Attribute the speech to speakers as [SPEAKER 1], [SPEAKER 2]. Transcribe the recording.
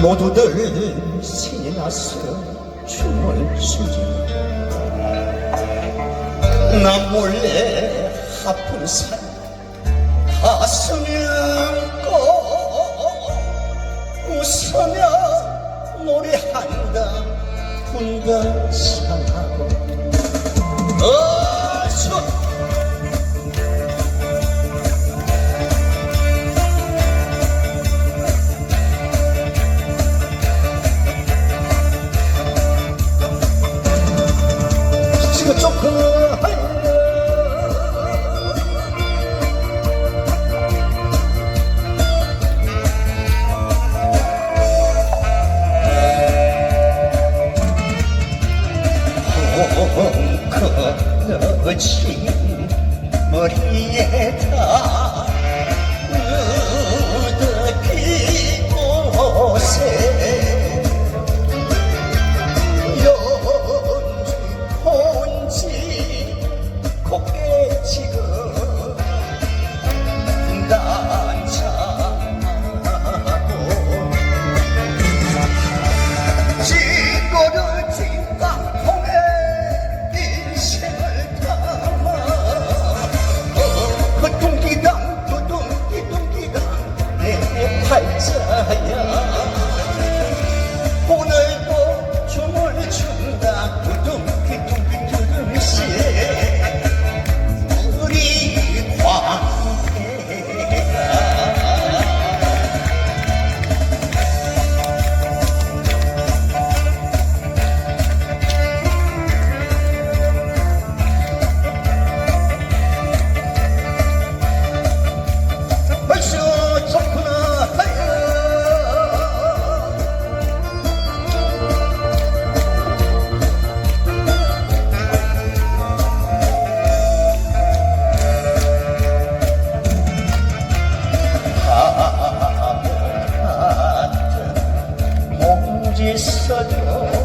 [SPEAKER 1] 모두들 신이 났어 춤을 추지 나 몰래 하픈 산 가슴에 안고 웃으며 노래한다. 분가상하고 조금 헝클어진 머리에다 Hạnh. gece saçar